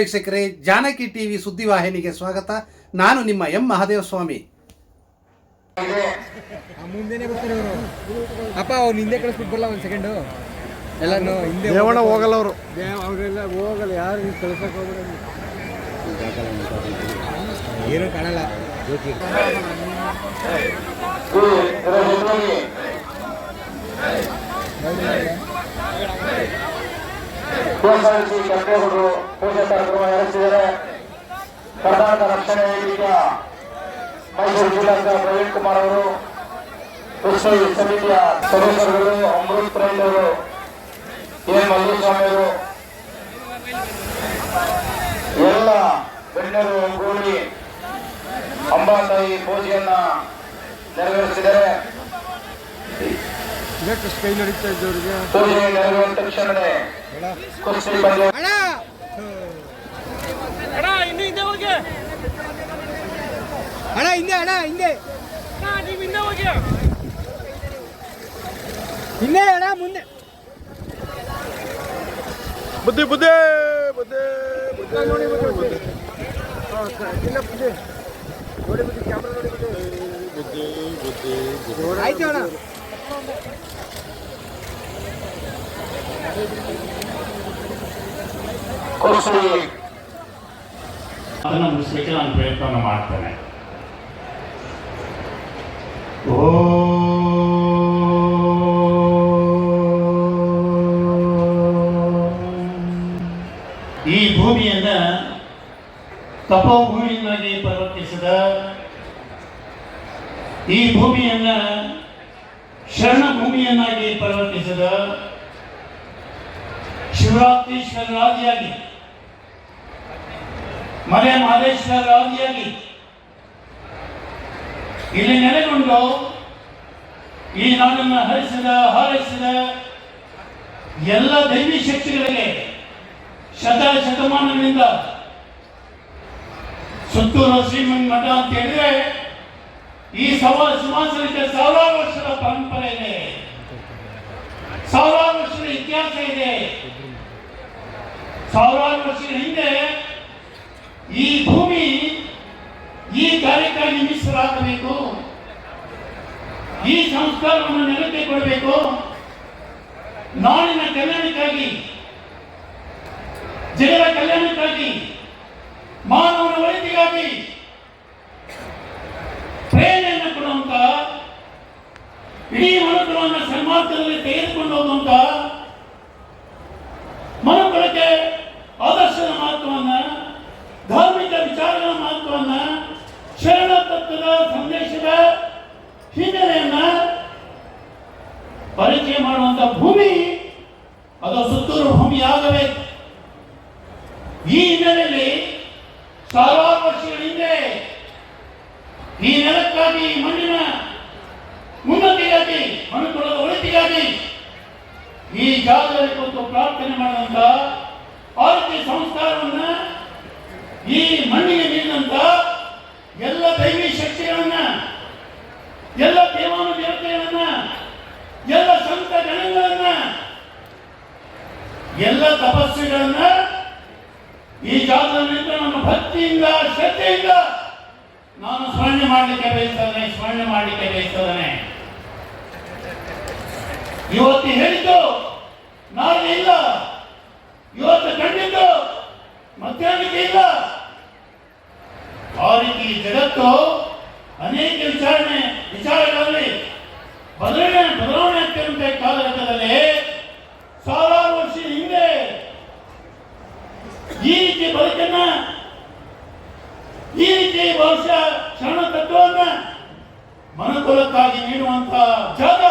ವೀಕ್ಷಕರೇ ಜಾನಕಿ ಟಿವಿ ಸುದ್ದಿವಾಹಿನಿಗೆ ಸ್ವಾಗತ. ನಾನು ನಿಮ್ಮ ಎಂ ಮಹಾದೇವ ಸ್ವಾಮಿ. ಅಪ್ಪ ಅವ್ನು ಹಿಂದೆ ಕಳಿಸ್ಬಿಟ್ಟು ಬರಲ್ಲ ಒಂದು ಸೆಕೆಂಡು ಎಲ್ಲಾನು ಹಿಂದೆ ಹೋಗಲ್ಲ ಅವರು. ಅವರೆಲ್ಲ ಹೋಗಲ್ಲ ಯಾರು ಕಳ್ಸಕ್ ಹೋಗ್ಬೇಡ ಏನು ಕಾಣಲ್ಲ. ಕೆಎಸ್ಆರ್ಸಿ ಕೆಂಪೇಗೌಡರು ಪೂಜೆ ಕಾರ್ಯಕ್ರಮ ನಡೆಸಿದರೆ ಕರ್ನಾಟಕ ರಕ್ಷಣಾ ವೇದಿಕೆಯ ಮೈಸೂರು ಜಿಲ್ಲಾ ಪ್ರವೀಣ್ ಕುಮಾರ್ ಅವರು, ಕೃಷಿ ಸಮಿತಿಯ ಸದಸ್ಯರುಗಳು, ಅಮೃತ್ ರೈಲ್ ಅವರು ಎ ಮಲ್ಲಿಸ್ವಾಮಿ ಅವರು, ಎಲ್ಲ ಗಣ್ಯರು ಒಗ್ಗೂಡಿ ಅಂಬಾತಾಯಿ ಪೂಜೆಯನ್ನ ನೆರವೇರಿಸಿದರೆ ಇದಕ್ಕೆ ಕೈ ನಡೀತಾ ಇದ್ದವ್ರಿಗೆ ಪೂಜೆ ನೆರವೇರಿದ ತಕ್ಷಣವೇ ಕುಸ್ತಿ ಪಂದ್ಯ ಅಣ್ಣ ಅಣ್ಣ ಹಿಂದೆ ಅಣ್ಣ ಹಿಂದೆ ಹಿಂದೆ ಅಣ್ಣ ಮುಂದೆ ಬುದ್ಧಿ ಬುದ್ಧಿ ಬುದ್ಧಿ ಬುದ್ಧಿ ನೋಡಿ ಬುದ್ಧಿ ಆಯ್ತು ಅಣ್ಣ ಕುಸ್ತಿ ಅದನ್ನು ಮುಗಿಸ್ಲಿಕ್ಕೆ ನಾನು ಪ್ರಯತ್ನವನ್ನು ಮಾಡ್ತೇನೆ ಓ ಈ ಭೂಮಿಯನ್ನ ತಪೋಭೂಮಿಯನ್ನಾಗಿ ಪರಿವರ್ತಿಸಿದ ಈ ಭೂಮಿಯನ್ನ ಶರಣ ಭೂಮಿಯನ್ನಾಗಿ ಪರಿವರ್ತಿಸಿದ ಶಿವರಾತ್ರೀಶ್ವರರಾದಿಯಾಗಿ ಮಲೆ ಮಹದೇಶ್ವರರಾದಿಯಾಗಿ ಇಲ್ಲಿ ನೆಲೆಗೊಂಡು ಈ ನಾಡನ್ನು ಹರಿಸಿದ, ಹಾರೈಸಿದ ಎಲ್ಲ ದೈವಿ ಶಕ್ತಿಗಳಿಗೆ ಶತ ಶತಮಾನಗಳಿಂದ ಸುತ್ತೂರು ಶ್ರೀಮನ್ ಮಠ ಅಂತ ಹೇಳಿದ್ರೆ ಈ ಸವಾ ಸಿಂಹಾಸನಕ್ಕೆ ಸಾವಿರಾರು ವರ್ಷದ ಪರಂಪರೆ ಇದೆ. ಸಾವಿರಾರು ವರ್ಷದ ಇತಿಹಾಸ ಇದೆ. ಸಾವಿರಾರು ವರ್ಷದ ಹಿಂದೆ ಈ ಭೂಮಿ, ಈ ಕಾರ್ಯಕ್ಕಾಗಿ ಮೀಸಲಾಗಬೇಕು ಈ ಸಂಸ್ಕಾರವನ್ನು ನೆನಪಿ ಕೊಡಬೇಕು ನಾಡಿನ ಕಲ್ಯಾಣಕ್ಕಾಗಿ, ಜನರ ಕಲ್ಯಾಣಕ್ಕಾಗಿ, ಮಾನವನ ಒಳಿತಿಗಾಗಿ ಇಡೀ ಮನುಕುಲವನ್ನು ಸನ್ಮಾರ್ಗದಲ್ಲಿ ತೆಗೆದುಕೊಂಡು ಹೋಗುವಂತ ಮನುಕುಲಕ್ಕೆ ಆದರ್ಶದ ಮಹತ್ವವನ್ನ, ಧಾರ್ಮಿಕ ವಿಚಾರಗಳ ಮಹತ್ವವನ್ನ, ಶರಣ ತತ್ವದ ಸಂದೇಶದ ಹಿನ್ನೆಲೆಯನ್ನ ಪರಿಚಯ ಮಾಡುವಂತ ಭೂಮಿ ಅದು ಸುತ್ತೂರು ಭೂಮಿ ಆಗಬೇಕು ಈ ಹಿನ್ನೆಲೆಯಲ್ಲಿ ಸಾವಿರಾರು ವರ್ಷಗಳ ಹಿಂದೆ ಈ ನೆಲಕ್ಕಾಗಿ ಮಣ್ಣಿನ ಈ ಜಾಗದಲ್ಲಿ ಕುರಿತು ಪ್ರಾರ್ಥನೆ ಮಾಡಿದಂತ ಆರತಿ ಸಂಸ್ಕಾರವನ್ನ ಈ ಮಣ್ಣಿಗೆ ನೀಡಿದಂತ ಎಲ್ಲ ದೈವಿ ಶಕ್ತಿಗಳನ್ನ, ಎಲ್ಲ ದೇವಾನು ದೇವತೆಗಳನ್ನ, ಎಲ್ಲ ಸಂತ ಜನಗಳನ್ನ ಎಲ್ಲ ತಪಸ್ಸುಗಳನ್ನ ಈ ಜಾಗದಲ್ಲಿ ನನ್ನ ಭಕ್ತಿಯಿಂದ, ಶ್ರದ್ಧೆಯಿಂದ ನಾನು ಸ್ಮರಣೆ ಮಾಡಲಿಕ್ಕೆ ಬಯಸ್ತೇನೆ, ಸ್ಮರಣೆ ಮಾಡಲಿಕ್ಕೆ ಬಯಸ್ತೇನೆ. ಇವತ್ತು ಹೇಳಿದ್ದು ನಾಳೆ ಇಲ್ಲ ಇವತ್ತು ಕಂಡಿದ್ದು ಮಧ್ಯಾಹ್ನಕ್ಕೆ ಇಲ್ಲ ಆ ರೀತಿ ಜಗತ್ತು ಅನೇಕ ವಿಚಾರಣೆ ವಿಚಾರಗಳಲ್ಲಿ ಬದಲಾವಣೆ ಬದಲಾವಣೆ ಆಗ್ತಿರುವಂತೆ ಕಾಲಘಟ್ಟದಲ್ಲಿ ಸಾವಿರಾರು ವರ್ಷ ಹಿಂದೆ ಈ ರೀತಿ ಬದುಕನ್ನ ಈ ರೀತಿ ಬಹುಶಃ ಶರಣ ತತ್ವವನ್ನ ಮನುಕುಲಕ್ಕಾಗಿ ನೀಡುವಂತಹ ಜಾಗ,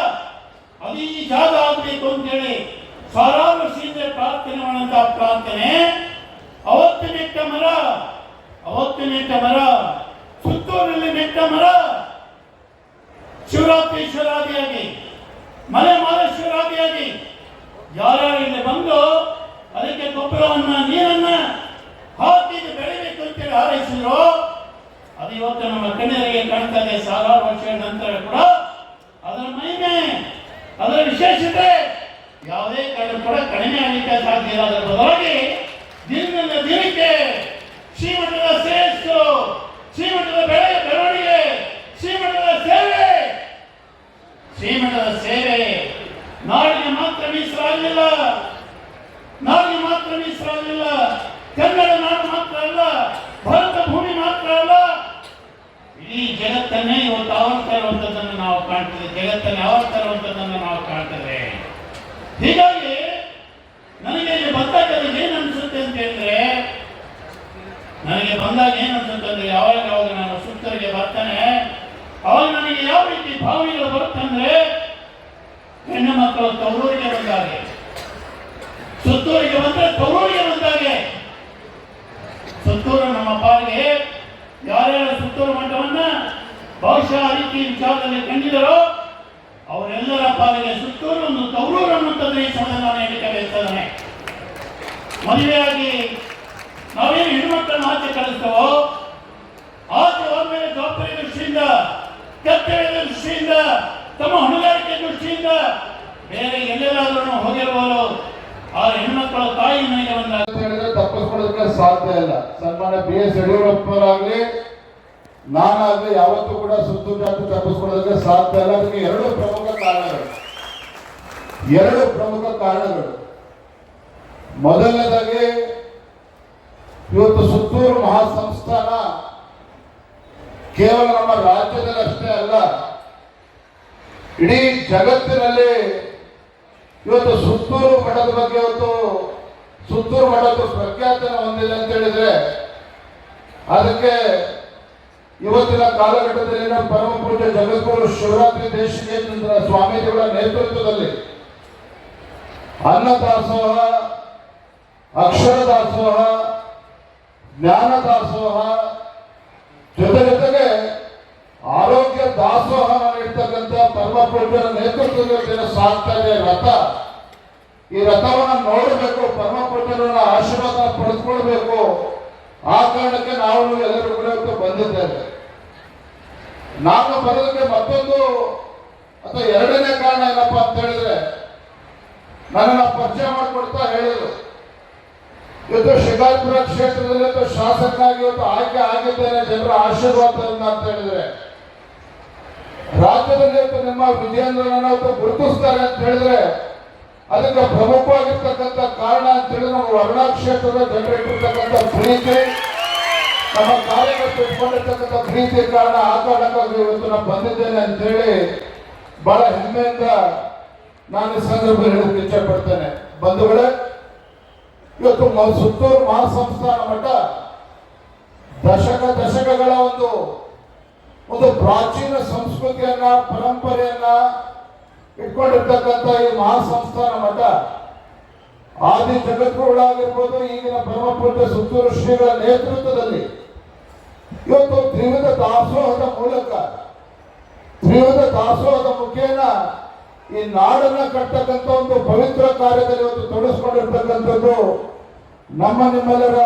ಅದು ಈ ಜಾಗ ಆಗಬೇಕು ಅಂತೇಳಿ ಸಾವಿರಾರು ವರ್ಷದಿಂದ ಪ್ರಾರ್ಥನೆ ಮಾಡುವಂತಹ ಪ್ರಾರ್ಥನೆ. ಅವತ್ತು ನೆಟ್ಟ ಮರ, ಅವತ್ತು ನೆಟ್ಟ ಮರ, ಸುತ್ತೂರಲ್ಲಿ ನೆಟ್ಟ ಮರ, ಶಿವರಾತ್ರೀಶ್ವರಾದಿಯಾಗಿ ಮಲೆ ಮಾಲೇಶ್ವರಾದಿಯಾಗಿ ಯಾರ್ಯಾರು ಇಲ್ಲಿ ಬಂದು ಅದಕ್ಕೆ ಗೊಬ್ಬರವನ್ನ ನೀರನ್ನ ಹಾಕಿ ಇದು ಬೆಳಿಬೇಕು ಅಂತೇಳಿ ಹಾರೈಸಿದ್ರು ಅದು ಇವತ್ತು ನಮ್ಮ ಕಣ್ಣರಿಗೆ ಕಾಣ್ತಾ ಇದೆ ಸಾವಿರಾರು ವರ್ಷಗಳ ನಂತರ ಕೂಡ ಅದರ ಮಹಿಮೆ, ಅದರ ವಿಶೇಷತೆ ಯಾವುದೇ ಕಾರಣ ಕೂಡ ಕಡಿಮೆ ಆಗಲಿಕ್ಕೆ ಸಾಧ್ಯ ಇಲ್ಲ. ಅದರ ಬದಲಾಗಿ ಹೀಗಾಗಿ ನನಗೆ ಇಲ್ಲಿ ಬಂದಾಗ ಏನು ಅನ್ಸುತ್ತೆ ಅಂತ ಹೇಳಿದ್ರೆ, ನನಗೆ ಬಂದಾಗ ಏನು ಅನ್ಸುತ್ತೆ ಅಂದ್ರೆ, ಯಾವಾಗ ಯಾವಾಗ ನಾನು ಸುತ್ತರಿಗೆ ಬರ್ತಾನೆ, ಅವಾಗ ನನಗೆ ಯಾವ ರೀತಿ ಭಾವನೆಗಳು ಬರುತ್ತಂದ್ರೆ ಹೆಣ್ಣು ಮಕ್ಕಳು ತವರೂರಿಗೆ ಬಂದಾಗೆ. ಸುತ್ತೂರಿಗೆ ಬಂದ್ರೆ ತವರೂರಿಗೆ ಬಂದಾಗೆ. ಸುತ್ತೂರು ನಮ್ಮ ಪಾಲಿಗೆ ಯಾರ್ಯಾರು ಸುತ್ತೂರು ಮಠವನ್ನ ಬಹುಶಃ ಅರಿಕೆ ವಿಚಾರದಲ್ಲಿ ಕಂಡಿದರೋ ಅವರೆಲ್ಲರ ಪಾಲಿಗೆ ಸುತ್ತೂರನ್ನು ಒಂದು ತವರೂರು ಅನ್ನುವಂಥದ್ದು ಈ ನಾನು ಹೇಳಿಕೆ ಬಯಸ್ತಾನೆ ಮದುವೆಯಾಗಿ ನಾವೇನು ಹೆಣ್ಮಕ್ಕಳನ್ನು ಆಚೆ ಕಳಿಸ್ತೇವೋ ಆಚೆ ಹೋದ್ಮೇಲೆ ಜವಾಬ್ದಾರಿ ದೃಷ್ಟಿಯಿಂದ ಕರ್ತವ್ಯದ ದೃಷ್ಟಿಯಿಂದ, ತಮ್ಮ ಹೊಣೆಗಾರಿಕೆ ದೃಷ್ಟಿಯಿಂದ ಬೇರೆ ಎಲ್ಲೆಲ್ಲಾದ್ರೂ ಹೋಗಿರ್ಬೋದು. ಆ ಹೆಣ್ಮಕ್ಕಳ ತಾಯಿ ಮನೆಗೆ ಬಂದಾಗ ತಪ್ಪಿಸ್ಕೊಳ್ಳೋದಕ್ಕೆ ಸಾಧ್ಯ ಇಲ್ಲ. ಸನ್ಮಾನ ಬಿ ಎಸ್ ಯಡಿಯೂರಪ್ಪರಾಗ್ಲಿ ನಾನಾಗ್ಲಿ ಯಾವತ್ತೂ ಕೂಡ ಸುತ್ತು ಜಾತಿ ತಪ್ಪಿಸ್ಕೊಳ್ಳೋದಕ್ಕೆ ಸಾಧ್ಯ ಅಲ್ಲ. ಅದಕ್ಕೆ ಎರಡು ಪ್ರಮುಖ ಕಾರಣಗಳು. ಎರಡು ಪ್ರಮುಖ ಕಾರಣಗಳು. ಮೊದಲನೇದಾಗಿ, ಇವತ್ತು ಸುತ್ತೂರು ಮಹಾಸಂಸ್ಥಾನ ಕೇವಲ ನಮ್ಮ ರಾಜ್ಯದಲ್ಲಿ ಅಷ್ಟೇ ಅಲ್ಲ, ಇಡೀ ಜಗತ್ತಿನಲ್ಲಿ ಇವತ್ತು ಸುತ್ತೂರು ಮಠದ ಬಗ್ಗೆ ಇವತ್ತು ಸುತ್ತೂರು ಮಠದ ಪ್ರಖ್ಯಾತನ ಹೊಂದಿದೆ ಅಂತ ಹೇಳಿದ್ರೆ, ಅದಕ್ಕೆ ಇವತ್ತಿನ ಕಾಲಘಟ್ಟದಲ್ಲಿ ನಮ್ಮ ಪರಮ ಪೂಜ್ಯ ಜಗದ್ಗುರು ಶಿವರಾತ್ರಿ ದೇಶಿಕೇಂದ್ರ ಸ್ವಾಮೀಜಿಗಳ ನೇತೃತ್ವದಲ್ಲಿ ಅಕ್ಷರ ದಾಸೋಹ ಜ್ಞಾನ ದಾಸೋಹ ಜೊತೆ ಜೊತೆಗೆ ಆರೋಗ್ಯ ದಾಸೋಹ ಇರ್ತಕ್ಕಂಥ ಪರಮ ಪೂಜ್ಯರ ನೇತೃತ್ವದಲ್ಲಿ ಸಾಕ್ತಾ ರಥ, ಈ ರಥವನ್ನು ನೋಡಬೇಕು, ಪರಮ ಆಶೀರ್ವಾದ ಪಡೆದುಕೊಳ್ಬೇಕು. ಆ ಕಾರಣಕ್ಕೆ ನಾವು ಎಲ್ಲರೂ ಕೂಡ ಬಂದಿದ್ದೇವೆ. ನಾನು ಬರೋದಕ್ಕೆ ಮತ್ತೊಂದು ಅಥವಾ ಎರಡನೇ ಕಾರಣ ಏನಪ್ಪ ಅಂತ ಹೇಳಿದ್ರೆ ನನ್ನನ್ನು ಪರಿಚಯ ಮಾಡಿಕೊಡ್ತಾ ಹೇಳಿದ್ರು. ಇವತ್ತು ಶಿಕಾರಿಪುರ ಕ್ಷೇತ್ರದಲ್ಲಿ ಇವತ್ತು ಶಾಸಕನಾಗಿ ಇವತ್ತು ಆಯ್ಕೆ ಆಗಿದ್ದೇನೆ ಜನರ ಆಶೀರ್ವಾದದಿಂದ ಅಂತ ಹೇಳಿದ್ರೆ, ರಾಜ್ಯದಲ್ಲಿ ಇವತ್ತು ನಿಮ್ಮ ವಿಜಯೇಂದ್ರನ ಇವತ್ತು ಗುರುತಿಸ್ತಾರೆ ಅಂತ ಹೇಳಿದ್ರೆ, ಅದಕ್ಕೆ ಪ್ರಮುಖವಾಗಿರ್ತಕ್ಕಂಥ ಕಾರಣ ಅಂತ ಹೇಳಿದ್ರೆ ನಮ್ಮ ವರ್ಣ ಕ್ಷೇತ್ರದ ಜನರಿಟ್ಟಿರ್ತಕ್ಕಂಥ ಪ್ರೀತಿ ನಮ್ಮ ಕಾರ್ಯಕರ್ತರು ಇಟ್ಕೊಂಡಿರ್ತಕ್ಕಂಥ ಪ್ರೀತಿ ಕಾರಣ ಆ ಕಾರಣಕ್ಕಾಗಿ ಇವತ್ತು ನಾನು ಬಂದಿದ್ದೇನೆ ಅಂತ ಹೇಳಿ ಬಹಳ ಹೆಮ್ಮೆಯಿಂದ ನಾನು ಈ ಸಂದರ್ಭ ಹೇಳಕ್ಕೆ ಇಚ್ಛೆ ಪಡ್ತೇನೆ ಬಂಧುಗಳೇ, ಇವತ್ತು ಸುತ್ತೂರು ಮಹಾಸಂಸ್ಥಾನ ಮಠ ದಶಕ ದಶಕಗಳ ಒಂದು ಒಂದು ಪ್ರಾಚೀನ ಸಂಸ್ಕೃತಿಯನ್ನ, ಪರಂಪರೆಯನ್ನ ಇಟ್ಕೊಂಡಿರ್ತಕ್ಕಂಥ ಈ ಮಹಾಸಂಸ್ಥಾನ ಮಠ. ಆದಿ ಜಗದ್ಗುರುಗಳಾಗಿರ್ಬೋದು, ಈಗಿನ ಪರಮಪೂಜ್ಯ ಸುತ್ತೂರು ಶ್ರೀಗಳ ನೇತೃತ್ವದಲ್ಲಿ ಇವತ್ತು ತ್ರಿವಿಧ ದಾಸೋಹದ ಮೂಲಕ, ತ್ರಿವಿಧ ದಾಸೋಹದ ಮುಖೇನ ಈ ನಾಡನ್ನ ಕಟ್ಟತಕ್ಕಂತ ಒಂದು ಪವಿತ್ರ ಕಾರ್ಯದಲ್ಲಿ ಇವತ್ತು ತೊಡಸ್ಕೊಂಡಿರ್ತಕ್ಕಂಥದ್ದು ನಮ್ಮ ನಿಮ್ಮೆಲ್ಲರ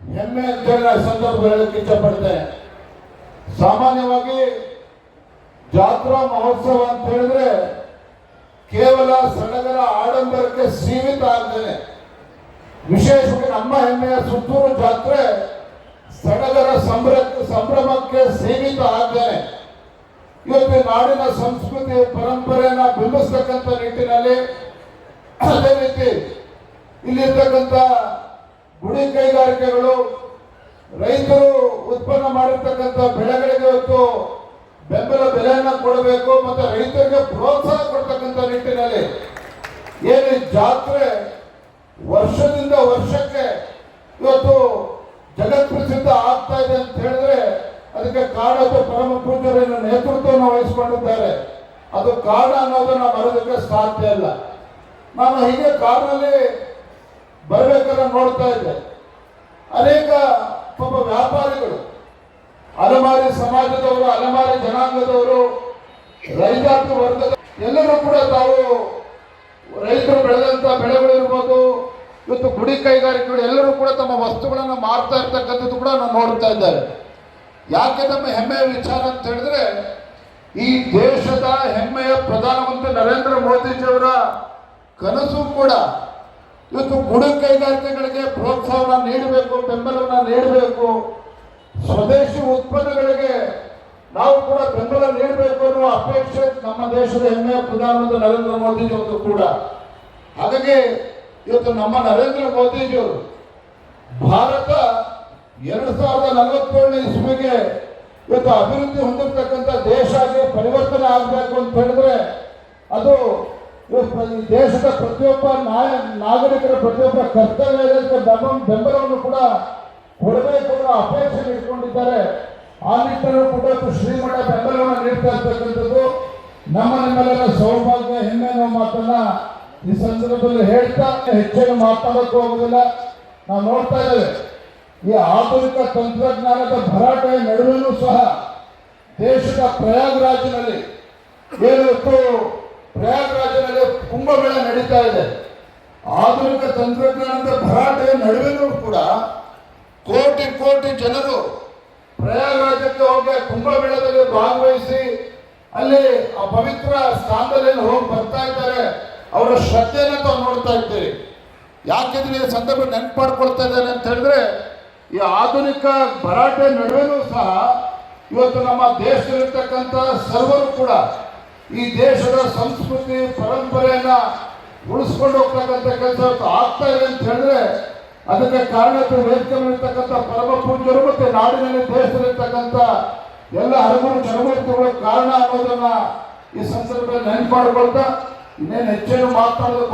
ಹೆಮ್ಮೆ ನಾನು ಈ ಸಂದರ್ಭ ಹೇಳಕ್ಕೆ ಇಷ್ಟಪಡ್ತೇನೆ. ಸಾಮಾನ್ಯವಾಗಿ ಜಾತ್ರಾ ಮಹೋತ್ಸವ ಅಂತ ಹೇಳಿದ್ರೆ ಕೇವಲ ಸಡಗರ ಆಡಂಬರಕ್ಕೆ ಸೀಮಿತ ಆಗ್ತದೆ ವಿಶೇಷವಾಗಿ ನಮ್ಮ ಹೆಮ್ಮೆಯ ಸುತ್ತೂರು ಜಾತ್ರೆ ಸಡಗರ ಸಂಭ್ರ, ಸಂಭ್ರಮಕ್ಕೆ ಸೀಮಿತ ಆಗ್ತದೆ ಇವತ್ತು ನಾಡಿನ ಸಂಸ್ಕೃತಿ ಪರಂಪರೆಯನ್ನ ಬಿಂಬಿಸ್ತಕ್ಕಂಥ ನಿಟ್ಟಿನಲ್ಲಿ ಅದೇ ರೀತಿ ಇಲ್ಲಿರ್ತಕ್ಕಂಥ ಗುಡಿ ಕೈಗಾರಿಕೆಗಳು, ರೈತರು ಉತ್ಪನ್ನ ಮಾಡಿರ್ತಕ್ಕಂಥ ಬೆಳೆಗಳಿಗೆ ಇವತ್ತು ಬೆಂಬಲ ಬೆಲೆಯನ್ನು ಕೊಡಬೇಕು ಮತ್ತು ರೈತರಿಗೆ ಪ್ರೋತ್ಸಾಹ ಕೊಡ್ತಕ್ಕಂಥ ನಿಟ್ಟಿನಲ್ಲಿ. ಏನು ಜಾತ್ರೆ ವರ್ಷದಿಂದ ವರ್ಷಕ್ಕೆ ಇವತ್ತು ಜಗತ್ ಪ್ರಸಿದ್ಧ ಆಗ್ತಾ ಇದೆ ಅಂತ ಹೇಳಿದ್ರೆ ಅದಕ್ಕೆ ಅಥವಾ ಪರಮ ಪೂಜ್ಯರನ್ನು ನೇತೃತ್ವವನ್ನು ವಹಿಸಿಕೊಂಡಿದ್ದಾರೆ. ಅದು ಕಾರಣ ಅನ್ನೋದನ್ನ ಬರೋದಕ್ಕೆ ಸಾಧ್ಯ ಇಲ್ಲ. ನಾನು ಹೀಗೆ ಕಾಡಿನಲ್ಲಿ ಬರಬೇಕಾದ್ರೆ ನೋಡ್ತಾ ಇದ್ದೆ. ಅನೇಕ ಪಾಪ ವ್ಯಾಪಾರಿಗಳು, ಅಲೆಮಾರಿ ಸಮಾಜದವರು, ಅಲೆಮಾರಿ ಜನಾಂಗದವರು, ರೈತಾಪಿ ವರ್ಗದ ಎಲ್ಲರೂ ಕೂಡ ತಾವು ರೈತರು ಬೆಳೆದಂತ ಬೆಳೆಗಳಿರ್ಬೋದು ಇವತ್ತು ಗುಡಿ ಕೈಗಾರಿಕೆಗಳು ಎಲ್ಲರೂ ಕೂಡ ತಮ್ಮ ವಸ್ತುಗಳನ್ನು ಮಾರ್ತಾ ಇರ್ತಕ್ಕಂಥದ್ದು ಕೂಡ ನಾವು ನೋಡ್ತಾ ಇದ್ದಾರೆ ಯಾಕೆ ನಮ್ಮ ಹೆಮ್ಮೆಯ ವಿಚಾರ ಅಂತ ಹೇಳಿದ್ರೆ, ಈ ದೇಶದ ಹೆಮ್ಮೆಯ ಪ್ರಧಾನಮಂತ್ರಿ ನರೇಂದ್ರ ಮೋದಿಜಿಯವರ ಕನಸು ಕೂಡ ಇವತ್ತು ಗುಡಿ ಕೈಗಾರಿಕೆಗಳಿಗೆ ಪ್ರೋತ್ಸಾಹವನ್ನು ನೀಡಬೇಕು, ಬೆಂಬಲವನ್ನು ನೀಡಬೇಕು. ಸ್ವದೇಶಿ ಉತ್ಪನ್ನಗಳಿಗೆ ನಾವು ಕೂಡ ಬೆಂಬಲ ನೀಡಬೇಕು ಅನ್ನುವ ಅಪೇಕ್ಷೆ ನಮ್ಮ ದೇಶದ ಹೆಮ್ಮೆಯ ಪ್ರಧಾನಮಂತ್ರಿ ನರೇಂದ್ರ ಮೋದಿಜಿಯವರು ಕೂಡ. ಹಾಗಾಗಿ ಇವತ್ತು ನಮ್ಮ ನರೇಂದ್ರ ಮೋದಿಜಿಯವರು ಭಾರತ ಎರಡು ಸಾವಿರದ ನಲವತ್ತೇಳನೇ ಇಸ್ವಿಗೆ ಇವತ್ತು ಅಭಿವೃದ್ಧಿ ಹೊಂದಿರತಕ್ಕಂಥ ದೇಶ ಪರಿವರ್ತನೆ ಆಗಬೇಕು ಅಂತ ಹೇಳಿದ್ರೆ ಅದು ಈ ದೇಶದ ಪ್ರತಿಯೊಬ್ಬ ನಾಯ, ನಾಗರಿಕರ ಪ್ರತಿಯೊಬ್ಬ ಕರ್ತವ್ಯ ಬೆಂಬಲವನ್ನು ಕೂಡ ಕೊಡಬೇಕು ಅನ್ನೋ ಅಪೇಕ್ಷೆ ಇಟ್ಕೊಂಡಿದ್ದಾರೆ. ಆ ನಿಟ್ಟಿನಲ್ಲೂ ಕೂಡ ಶ್ರೀಮಠ ಬೆಂಬಲವನ್ನು ನೀಡ್ತಾ ಇರ್ತಕ್ಕಂಥದ್ದು. ನಮ್ಮ ನಿಮ್ಮೆಲ್ಲರ ಸೌಭಾಗ್ಯ ಹೆಮ್ಮೆ ಅನ್ನೋ ಮಾತನ್ನ ಈ ಸಂದರ್ಭದಲ್ಲಿ ಹೇಳ್ತಾ ಹೆಚ್ಚೇನು ಮಾತನಾಡಕ್ಕೆ ಹೋಗುದಿಲ್ಲ ನಾವು ನೋಡ್ತಾ ಇದ್ದೇವೆ, ಈ ಆಧುನಿಕ ತಂತ್ರಜ್ಞಾನದ ಭರಾಟೆಯ ನಡುವೆಯೂ ಸಹ ದೇಶದ ಪ್ರಯಾಗ್ರಾಜ್ನಲ್ಲಿ ಏನಿತ್ತು ಪ್ರಯಾಗ್ರಾಜ್ನಲ್ಲಿ ಕುಂಭಮೇಳ ನಡೀತಾ ಇದೆ. ಆಧುನಿಕ ತಂತ್ರಜ್ಞಾನದ ಭರಾಟೆಯ ನಡುವೆಯೂ ಕೂಡ ಕೋಟಿ ಕೋಟಿ ಜನರು ಪ್ರಯಾಗ್ರಾಜಕ್ಕೆ ಹೋಗಿ ಕುಂಭಮೇಳದಲ್ಲಿ ಭಾಗವಹಿಸಿ ಅಲ್ಲಿ ಆ ಪವಿತ್ರ ಸ್ಥಾನದಲ್ಲಿ ಹೋಗಿ ಬರ್ತಾ ಇದ್ದಾರೆ. ಅವರ ಶ್ರದ್ಧೆಯನ್ನು ತಾವು ನೋಡ್ತಾ ಇದ್ದೇವೆ. ಯಾಕೆಂದ್ರೆ ಈ ಸಂದರ್ಭ ನೆನಪು ಮಾಡ್ಕೊಳ್ತಾ ಇದ್ದಾರೆ ಅಂತ ಹೇಳಿದ್ರೆ, ಈ ಆಧುನಿಕ ಭರಾಟೆ ನಡುವೆನೂ ಸಹ ಇವತ್ತು ನಮ್ಮ ದೇಶದಲ್ಲಿರ್ತಕ್ಕಂಥ ಸರ್ವರು ಕೂಡ ಈ ದೇಶದ ಸಂಸ್ಕೃತಿ ಪರಂಪರೆಯನ್ನ ಉಳಿಸ್ಕೊಂಡು ಹೋಗ್ತಕ್ಕಂಥ ಕೆಲಸ ಇವತ್ತು ಆಗ್ತಾ ಇದೆ ಅಂತ ಹೇಳಿದ್ರೆ, ಅದಕ್ಕೆ ಕಾರಣ ವೇದಿಕೆಯಲ್ಲಿರ್ತಕ್ಕಂಥ ಪರಮ ಪೂಜ್ಯರು ಮತ್ತೆ ನಾಡಿನಲ್ಲಿ ದೇಶದಲ್ಲಿರ್ತಕ್ಕಂಥ ಎಲ್ಲ ಹರಗುರು ಚರಮೂರ್ತಿಗಳು ಕಾರಣ ಅನ್ನೋದನ್ನ ಈ ಸಂದರ್ಭದಲ್ಲಿ ನೆನಪು ಮಾಡ್ಕೊಳ್ತಾ నేను హెచ్చరిక మాట్లాడదు